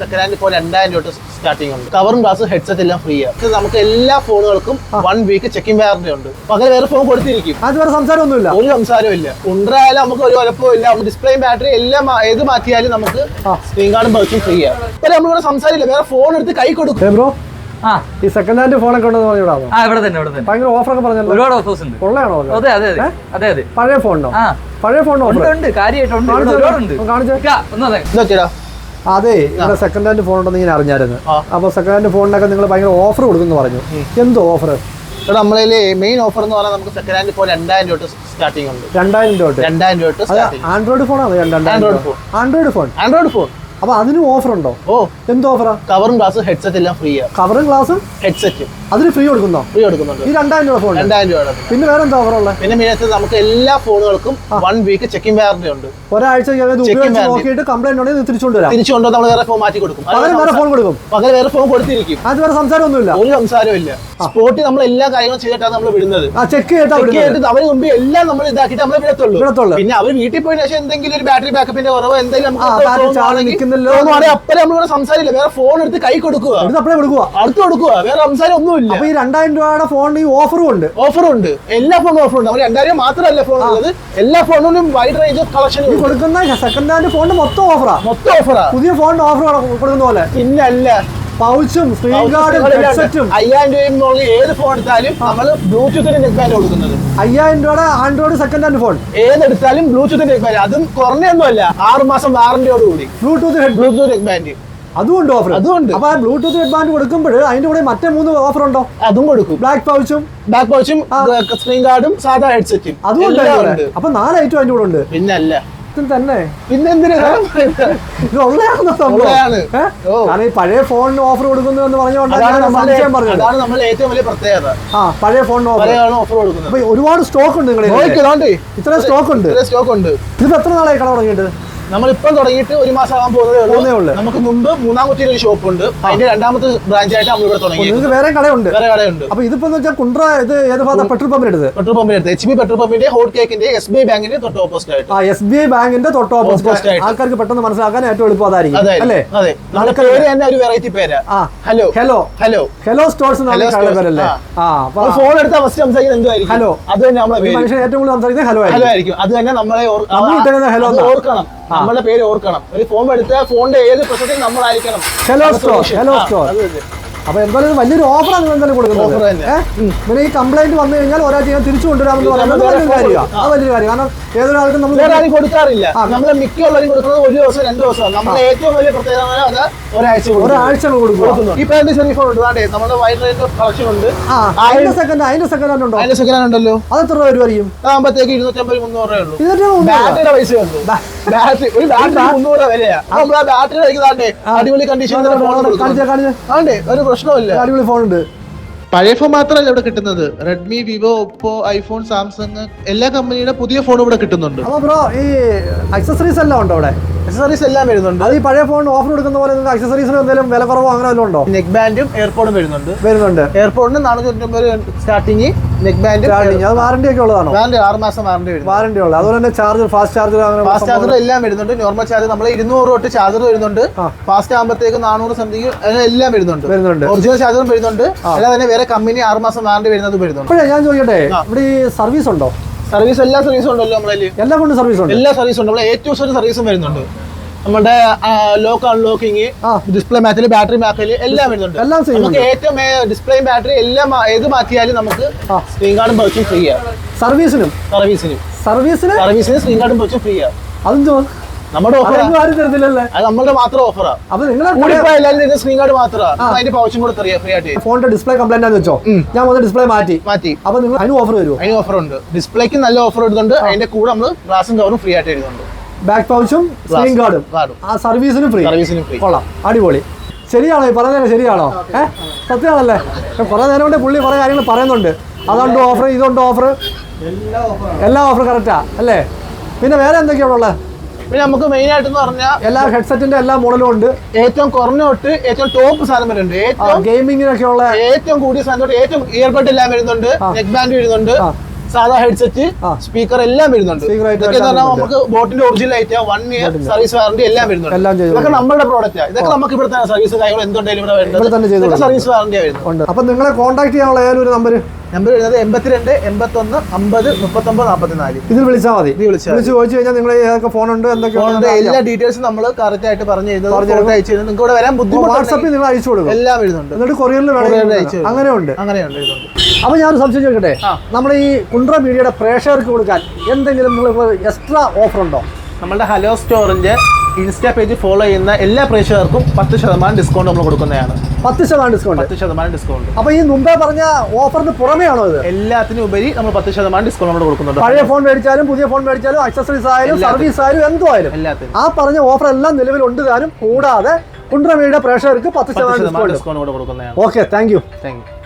Second hand ഇപ്പോൾ രണ്ടായിരം രൂപ സ്റ്റാർട്ടിംഗ് ഉണ്ട്. കവറും ഗ്ലാസ് ഹെഡ്സെറ്റ് എല്ലാം ഫ്രീ ആണ്. ഇത് നമുക്ക് എല്ലാ ഫോണുകൾക്കും വൺ വീക്ക് ചെക്കിംഗ് വാറന്റി ഉണ്ട്. പകരം വേറെ ഫോൺ കൊടുത്തിരിക്കും. അത് സംസാരമൊന്നുമില്ല. ഒരു സംസാരവും ഇല്ല. ഉണ്ടായാലും നമുക്ക് ഒരു കുഴപ്പവും ഇല്ല. ഡിസ്പ്ലേയും ബാറ്ററി എല്ലാം ഏത് മാറ്റിയാലും നമുക്ക് സ്ക്രീൻ കാർഡും ബർച്ചും ഫ്രീ ആണ്. ഇപ്പൊ നമ്മളിവിടെ സംസാരിക്കില്ല. വേറെ ഫോൺ എടുത്ത് കൈ കൊടുക്കും. ബ്രോ ആ. ഈ സെക്കൻഡ് ഹാൻഡ് ഫോണൊക്കെ ഉണ്ടെന്ന് പറഞ്ഞിടാമോ ആ ഇവിടെ തന്നെ ഇവിടെ തന്നെ. ഭയങ്കര ഒക്കെ പറഞ്ഞല്ലോ. ഒരുപാട് ഓഫേഴ്സ് ഉണ്ട്. കൊള്ളയാണോ അത്? അതെ അതെ അതെ. അതെ അതെ. പഴയ ഫോണോ പഴയ ഫോണോ ഉണ്ട്? ഓഫർ ഉണ്ട്. കാര്യമായിട്ടുണ്ട് ഇവിടെ കാണിച്ചേ. ഒരുപാടുണ്ട്. ഒന്ന്. ഇക്ക, ഇതൊക്കെയാ അതെ ഇവിടെ സെക്കൻഡ് ഹാൻഡ് ഫോൺ ഉണ്ടെന്ന് ഇങ്ങനെ അറിഞ്ഞായിരുന്നു. ആ. അപ്പൊ സെക്കൻഡ് ഹാൻഡ് ഫോണിനൊക്കെ നിങ്ങൾ ഭയങ്കര ഓഫർ കൊടുക്കുന്നു പറഞ്ഞു. എന്തോ ഓഫർ ഇവിടെ നമ്മളതിൽ മെയിൻ ഓഫർ എന്ന് പറഞ്ഞാൽ നമുക്ക് സെക്കൻഡ് ഹാൻഡ് ഫോൺ രണ്ടായിരം രൂപ സ്റ്റാർട്ടിംഗ് ഉണ്ട്. രണ്ടായിരം രൂപ രണ്ടായിരം രൂപ ആൻഡ്രോയിഡ് ഫോണാണ് രൂപ. phone. Android phone android phone അപ്പൊ അതിനും ഓഫർ ഉണ്ടോ? ഓ. എന്ത് ഓഫറാ കവറും ഗ്ലാസ് ഹെഡ്സെറ്റ് എല്ലാം ഫ്രീ ആണ് കവറും ഗ്ലാസും ഹെഡ്സെറ്റും അതിന് ഫ്രീ കൊടുക്കുന്നോ? ഫ്രീ കൊടുക്കുന്നുണ്ട്. ഈ രണ്ടായിരം രൂപ ഫോൺ രണ്ടായിരം രൂപ പിന്നെ വേറെ എന്താ ഓഫർ ഉള്ളത്? പിന്നെ മീനത്തിൽ നമുക്ക് എല്ലാ ഫോണുകൾക്കും വൺ വീക്ക് ചെക്കിംഗ് വാറന്റി ഉണ്ട്. ഒരാഴ്ച നോക്കിയിട്ട് കംപ്ലൈന്റ് ഉണ്ടെങ്കിൽ തിരിച്ചുകൊണ്ട് വരാം. തിരിച്ചു കൊണ്ടോ നമ്മൾ വേറെ ഫോൺ മാറ്റി കൊടുക്കും. പകരം വേറെ ഫോൺ കൊടുക്കും. പകരം വേറെ ഫോൺ കൊടുത്തിരിക്കും. അത് വേറെ സംസാരമൊന്നുമില്ല. ഒരു സംസാരമില്ല ഇല്ല സ്പോട്ടിൽ നമ്മൾ എല്ലാ കാര്യങ്ങളും ചെയ്തിട്ടാണ് നമ്മൾ വിടുന്നത്. ആ ചെക്ക് ചെയ്തിട്ടാ അവർ മുമ്പ് എല്ലാം നമ്മൾ ഇതാക്കിയിട്ട് നമ്മൾ വിടത്തുള്ളൂ. വിടത്തുള്ളൂ. പിന്നെ അവർ വീട്ടിൽ പോയതിനു ശേഷം എന്തെങ്കിലും ഒരു ബാറ്ററി ബാക്കപ്പിന്റെ കുറവോ എന്തെങ്കിലും battery charge നിൽക്കുന്നില്ലോ. അപ്പഴേ നമ്മളിവിടെ സംസാരില്ല വേറെ ഫോൺ എടുത്ത് കൈ കൊടുക്കുക. ഇത് അപ്പഴേ കൊടുക്കുക. അടുത്ത് കൊടുക്കുക. വേറെ സംസാരം ഒന്നുമില്ല അപ്പൊ ഈ രണ്ടായിരം രൂപയുടെ ഫോണിന് ഈ ഓഫറും ഉണ്ട്. ഓഫറും ഉണ്ട്. എല്ലാ ഫോണും ഓഫർ ഉണ്ട്. നമ്മൾ രണ്ടായിരം മാത്രമല്ല ഫോൺ ഉള്ളത്. എല്ലാ ഫോണിനും വൈഡ് റേഞ്ച് ഓഫ് കളക്ഷനും ഈ. കൊടുക്കുന്ന സെക്കൻഡ് ഹാൻഡ് ഫോണിന് മൊത്തം ഓഫറാ മൊത്തം ഓഫറാ പുതിയ ഫോണിന് ഓഫർ കൊടുക്കുന്ന പോലെ. പിന്നെ അല്ല പൗച്ചും സ്ക്രീൻ ഗാർഡും ഹെഡ്സെറ്റും അയ്യായിരം രൂപ ഏത് ഫോൺ എടുത്താലും നമ്മൾ ബ്ലൂടൂത്തിന്റെ നെക്ക് ബാൻഡ് കൊടുക്കുന്നത്. അയ്യായിരം രൂപയുടെ ആൻഡ്രോയിഡ് സെക്കൻഡ് ഹാൻഡ് ഫോൺ ഏതെടുത്താലും ബ്ലൂടൂത്തിന്റെ നെക്ബാൻഡ് അതും കുറഞ്ഞൊന്നുമല്ല. ആറ് മാസം വാറന്റിയോട് കൂടി. ബ്ലൂടൂത്ത് ഹെഡ് ബ്ലൂടൂത്ത് നെക്ബാൻഡ് അതും ഉണ്ട് ഓഫർ അതുകൊണ്ട്. അപ്പൊ ആ ബ്ലൂടൂത്ത് ഹെഡ് ബാൻഡ് കൊടുക്കുമ്പോൾ അതിന്റെ കൂടെ മറ്റേ മൂന്ന് ഓഫർ ഉണ്ടോ? അതും കൊടുക്കും. ബ്ലാക്ക് പൗച്ചും ബ്ലാക്ക് പൗച്ചും സ്ക്രീൻ ഗാർഡും സാധാ ഹെഡ്സെറ്റും അതുകൊണ്ട്. അപ്പൊ നാല് ഐറ്റം അതിന്റെ കൂടെ ഉണ്ട്. പിന്നെ ഇതിൽ തന്നെ. ഇത്. കാരണം ഈ പഴയ ഫോണിന് ഓഫർ കൊടുക്കുന്നു എന്ന് പറഞ്ഞുകൊണ്ട് അതാണ് ഞാൻ നമ്മുടെ സംശയം പറഞ്ഞത്. അതാണ് ഏറ്റവും വലിയ പ്രത്യേകത. ആ പഴയ ഫോണിന് ഓഫർ കൊടുക്കുന്നത്. ഒരുപാട് സ്റ്റോക്ക് ഉണ്ട് നിങ്ങളെ ഇത്ര സ്റ്റോക്ക് ഉണ്ട്. സ്റ്റോക്ക് ഉണ്ട്. ഇതിപ്പോ എത്ര നാളായി കട തുടങ്ങിയിട്ട്? നമ്മളിപ്പം തുടങ്ങിയിട്ട് ഒരു മാസം ആവാൻ പോകുന്നതേ പോകുന്നേ ഉള്ളൂ. നമുക്ക് മുമ്പ് മൂന്നാം കുറ്റിയിൽ ഒരു ഷോപ്പ് ഉണ്ട് അതിന്റെ രണ്ടാമത്തെ ബ്രാഞ്ച് ആയിട്ട് നമ്മൾ ഇവിടെ തുടങ്ങി നിങ്ങൾക്ക് വേറെ കടയുണ്ട്. വേറെ കടയുണ്ട്. അപ്പൊ ഇതിപ്പോ വെച്ചാൽ കുണ്ട്ര ഇത് ഏത് ഭാഗം പെട്രോൾ പമ്പിന് എടുത്ത് പെട്രോൾ പമ്പിന് എടുത്ത് എച്ച് ബി പെട്രോൾ പമ്പിന്റെ ഹോട്ട് കേക്കിന്റെ എസ് ബി ഐ ബാങ്കിന്റെ തൊട്ട് ഓപ്പോസിറ്റ് ആയിട്ട് ആ എസ് ബി ഐ ബാങ്കിന്റെ തൊട്ട് ഓപ്പോസിറ്റ്. ആയിട്ട്. ആൾക്കാർക്ക് പെട്ടെന്ന് മനസ്സിലാക്കാൻ ഏറ്റവും എളുപ്പം അതായിരിക്കും. അതെ അല്ലേ? അതെ. നമ്മുടെ പേര് തന്നെ ഒരു വെറൈറ്റി പേരാ. Hello hello hello hello Stores. പേരല്ലേ? ആ. ഫോൺ എടുത്താൽ ഫസ്റ്റ് സംസാരിക്കുന്നത് എന്തായിരിക്കും ഹലോ അത് തന്നെ നമ്മളെ മനുഷ്യൻ ഏറ്റവും കൂടുതൽ സംസാരിക്കുന്നത് ഹലോ ഹലോ ആയിരിക്കും. അത് തന്നെ നമ്മളെ hello ഓർക്കണം. നമ്മുടെ പേര് ഓർക്കണം. ഒരു ഫോൺ എടുത്ത ഫോണിന്റെ ഏത് പ്രശ്നത്തിലും നമ്മളായിരിക്കണം. Hello store hello store. അപ്പൊ എന്തായാലും വലിയൊരു ഓഫറാണ് നിങ്ങൾ എന്തായാലും കൊടുക്കുന്നത്. പിന്നെ ഈ കംപ്ലൈന്റ് വന്നു കഴിഞ്ഞാൽ ഒരാഴ്ച ഞാൻ തിരിച്ചു കൊണ്ടുവരാമെന്ന് പറയുന്നത് വലിയൊരു കാര്യമാണ് അത് വലിയൊരു കാര്യം കാരണം ഏതൊരാൾക്കും നമ്മൾ വേറെ ആരും കൊടുക്കാറില്ല. നമ്മൾ മിക്കുള്ളവരും കൊടുക്കുന്നത് ഒരു ദിവസം രണ്ട് ദിവസം നമ്മുടെ ഏറ്റവും വലിയ പ്രത്യേകത അത് ഒരാഴ്ച. ഒരാഴ്ച ചെറിയ ഫോൺ ഉണ്ട്. നമ്മുടെ കളക്ഷൻ ഉണ്ട്. അതിന്റെ സെക്കൻഡ് അതിന്റെ സെക്കൻഡ് ഹാൻഡ് ഉണ്ടോ? അതിന്റെ സെക്കൻഡ് ഹാൻഡ് ഉണ്ടല്ലോ. അത് എത്ര രൂപ വരും? അതാകുമ്പോഴത്തേക്ക് ഇരുന്നൂറ്റമ്പത് മുന്നൂറ് രൂപയേ ഉള്ളൂ. ബാറ്ററിയുടെ പൈസ ഉണ്ട് ബാറ്ററി ഒരു ബാറ്ററി മുന്നൂറ് രൂപ വിലയാ നമ്മൾ ആ ബാറ്ററി കഴിക്കുന്നതാണ്ടേ അടിപൊളി കണ്ടീഷൻ കാണിച്ചേ കാണിച്ചേ ആണ്ടേ ഒരു പ്രശ്നമില്ല അടിപൊളി ഫോൺ ഉണ്ട്. പഴയ ഫോൺ മാത്രമല്ല ഇവിടെ കിട്ടുന്നത്. Redmi Vivo Oppo iPhone Samsung എല്ലാ കമ്പനിയുടെ പുതിയ ഫോണും ഇവിടെ കിട്ടുന്നുണ്ട്. അപ്പോൾ ബ്രോ ഈ അക്സസറീസ് എല്ലാം ഉണ്ടോ അവിടെ? അക്സസറീസ് എല്ലാം വരുന്നുണ്ട്. അത് ഈ പഴയ ഫോൺ ഓഫർ കൊടുക്കുന്ന പോലെ നിങ്ങൾക്ക് അക്സസറീസിന് എന്തെങ്കിലും വില കുറവോ അങ്ങനെ വല്ലതും ഉണ്ടോ? നെക്ക് ബാൻഡും എയർപോർട്ടും വരുന്നുണ്ട്. വരുന്നുണ്ട്. എയർപോർട്ടിന് നാനൂറ്റി തൊണ്ണൂറ്റൊമ്പത് സ്റ്റാർട്ടിങ് നെക്ക് ബാൻഡ്. അത് വാറണ്ടി ഒക്കെ ഉള്ളതാണോ? വാറണ്ടി ആറ് മാസം വാറണ്ടി വരുന്നു. വാറണ്ടി ഉള്ളത് അതുപോലെ തന്നെ ചാർജർ ഫാസ്റ്റ് ചാർജർ അങ്ങനെ ഫാസ്റ്റ് ചാർജർ എല്ലാം വരുന്നുണ്ട്. നോർമൽ ചാർജർ നമ്മൾ ഇരുന്നൂറ് തൊട്ട് ചാർജർ വരുന്നുണ്ട്. ഫാസ്റ്റ് ആകുമ്പോഴത്തേക്ക് നാനൂറ് സംതിങ് എല്ലാം വരുന്നുണ്ട്. വരുന്നുണ്ട്. ഒറിജിനൽ ചാർജറും വരുന്നുണ്ട്. അല്ലാതെ തന്നെ വേറെ കമ്പനി ആറ് മാസം വാറണ്ടി വരുന്നത് വരുന്നുണ്ട്. ഞാൻ ചോദിക്കട്ടെ. ഇവിടെ സർവീസ് ഉണ്ടോ? സർവീസ് എല്ലാ സർവീസും ഉണ്ടല്ലോ നമ്മളതിൽ എല്ലാ കൊണ്ട് സർവീസ് ഉണ്ട്? എല്ലാ സർവീസും ഉണ്ട്. നമ്മളെ ഏറ്റവും സർവീസും വരുന്നുണ്ട്. നമ്മുടെ ലോക്ക് അൺലോക്കിങ് ഡിസ്പ്ലേ മാറ്റൽ ബാറ്ററി മാറ്റൽ എല്ലാം വരുന്നുണ്ട്. എല്ലാം നമുക്ക് ഏറ്റവും ഡിസ്പ്ലേയും ബാറ്ററി എല്ലാം ഏത് മാറ്റിയാലും നമുക്ക് സ്ക്രീൻ കാർഡും പർച്ചും ഫ്രീ ആണ് സർവീസിനും സർവീസിനും സർവീസിന് സർവീസിന് സ്ക്രീൻ കാർഡും പർച്ചും ഫ്രീ ആണ് അതെന്തോ? നമ്മുടെ ഓഫർ ആരും തരത്തില്ലല്ലേ? അത് നമ്മുടെ മാത്രം ഓഫറാ അപ്പൊ നിങ്ങളെ കൂടിപ്പോ എല്ലാവരും തരുന്ന സ്ക്രീൻ കാർഡ് മാത്രമാണ് അതിന്റെ പൗച്ചും കൂടെ ഫ്രീ ആയിട്ട്. ഫോണിന്റെ ഡിസ്പ്ലേ കംപ്ലൈന്റ് ആണെന്ന് വെച്ചോ? ഞാൻ വന്ന് ഡിസ്പ്ലേ മാറ്റി. മാറ്റി. അപ്പൊ നിങ്ങൾ അതിന് ഓഫർ വരും അതിന് ഓഫർ ഉണ്ട്. ഡിസ്പ്ലേക്ക് നല്ല ഓഫർ ഇടുന്നുണ്ട് അതിന്റെ കൂടെ നമ്മൾ ഗ്ലാസും കവറും ഫ്രീ ആയിട്ട് എഴുതുന്നുണ്ട്. ബാക്ക് പൗച്ചും സ്ക്രീൻ ഗാർഡും കാർഡും ആ സർവീസിന് ഫ്രീ സർവീസിന് ഫ്രീ കൊള്ളാം. അടിപൊളി. ശരിയാണോ? ഈ പറഞ്ഞത് ശരിയാണോ? ഏഹ് സത്യമാണല്ലേ? കുറെ നേരം കൊണ്ട് പുള്ളി കുറെ കാര്യങ്ങൾ പറയുന്നുണ്ട്. അതുണ്ട് ഓഫർ ഇതുണ്ട് ഓഫർ എല്ലാ ഓഫർ കറക്റ്റാ അല്ലേ? പിന്നെ വേറെ എന്തൊക്കെയാണ് ഉള്ളത്? പിന്നെ നമുക്ക് മെയിൻ ആയിട്ട് എന്ന് പറഞ്ഞാൽ എല്ലാ ഹെഡ്സെറ്റിന്റെ എല്ലാ മോഡലും ഉണ്ട്. ഏറ്റവും കുറഞ്ഞ തൊട്ട് ഏറ്റവും ടോപ്പ് സാധനം വരുന്നുണ്ട്. ഏറ്റവും ഗെയിമിങ്ങിനൊക്കെ ഉള്ള ഏറ്റവും കൂടിയ സാധനം തൊട്ട് ഏറ്റവും ഇയർബഡ് എല്ലാം വരുന്നുണ്ട്. നെക്ക് ബാൻഡ് വരുന്നുണ്ട്. സാധാ ഹെഡ്സെറ്റ് സ്പീക്കർ എല്ലാം വരുന്നുണ്ട്. ഇതൊക്കെ നമുക്ക് ബോട്ടിന്റെ ഒറിജിനൽ ആയിട്ട് വൺ ഇയർ സർവീസ് വാറന്റി എല്ലാം വരുന്നുണ്ട്. ഇതൊക്കെ നമ്മുടെ പ്രോഡക്റ്റ് ഇതൊക്കെ നമുക്ക് ഇവിടെ തന്നെ സർവീസ് കാര്യങ്ങൾ എന്തുണ്ടെങ്കിലും ഇവിടെ സർവീസ് വാറന്റി വരുന്നത്. അപ്പൊ നിങ്ങളെ കോൺടാക്ട് ചെയ്യാനുള്ള ഏതൊരു ഒരു നമ്പർ നമ്പർ വരുന്നത് എൺപത്തിരണ്ട് എൺപത്തൊന്ന് അമ്പത് മുപ്പത്തൊമ്പത് നാൽപ്പത്തിനാല് ഇതിൽ വിളിച്ചാൽ മതി. വിളിച്ചു ചോദിച്ചു കഴിഞ്ഞാൽ നിങ്ങൾ ഏതൊക്കെ ഫോൺ എന്തൊക്കെയാണ് എന്തൊക്കെ എല്ലാ ഡീറ്റെയിൽസും നമ്മൾ കറക്റ്റ് ആയിട്ട് പറഞ്ഞു തരുന്നത് അയച്ചു തരുന്നത്. നിങ്ങൾക്ക് ഇവിടെ വരാൻ ബുദ്ധിമുട്ട് വാട്സപ്പിൽ നിങ്ങൾ അയച്ചു കൊടുക്കും. എല്ലാം വരുന്നുണ്ട് എന്നിട്ട് കൊറിയറിൽ അയച്ചു അങ്ങനെയുണ്ട് അങ്ങനെ ഉണ്ട് അങ്ങനെയുണ്ട് അപ്പൊ ഞാൻ ഒരു സംശയം ചോദിക്കട്ടെ? നമ്മൾ ഈ കുണ്ട്ര മീഡിയയുടെ പ്രേക്ഷകർക്ക് കൊടുക്കാൻ എന്തെങ്കിലും നിങ്ങൾ എക്സ്ട്രാ ഓഫർ ഉണ്ടോ? നമ്മുടെ ഹലോ സ്റ്റോറിന്റെ ഇൻസ്റ്റാ പേജ് ഫോളോ ചെയ്യുന്ന എല്ലാ പ്രേക്ഷകർക്കും പത്ത് ശതമാനം ഡിസ്കൗണ്ട് നമ്മൾ കൊടുക്കുന്നതാണ്. പത്ത് ശതമാനം ഡിസ്കൗണ്ട് പത്ത് ശതമാനം ഡിസ്കൗണ്ട് അപ്പൊ ഈ മുമ്പേ പറഞ്ഞ ഓഫറിന് പുറമെയാണോ ഇത്? എല്ലാത്തിനും ഉപരി നമ്മൾ പത്ത് ശതമാനം ഡിസ്കൗണ്ട് നമ്മൾ കൊടുക്കുന്നുണ്ട്. പഴയ ഫോൺ മേടിച്ചാലും പുതിയ ഫോൺ മേടിച്ചാലും അക്സസറീസ് ആയാലും. സർവീസ് ആയാലും എന്തോ ആയാലും എല്ലാത്തിനും. ആ പറഞ്ഞ ഓഫർ എല്ലാം നിലവിലുണ്ട് താനും. കൂടാതെ കുണ്ടറമയുടെ പ്രേക്ഷകർക്ക് പത്ത് ശതമാനം discount okay thank you thank you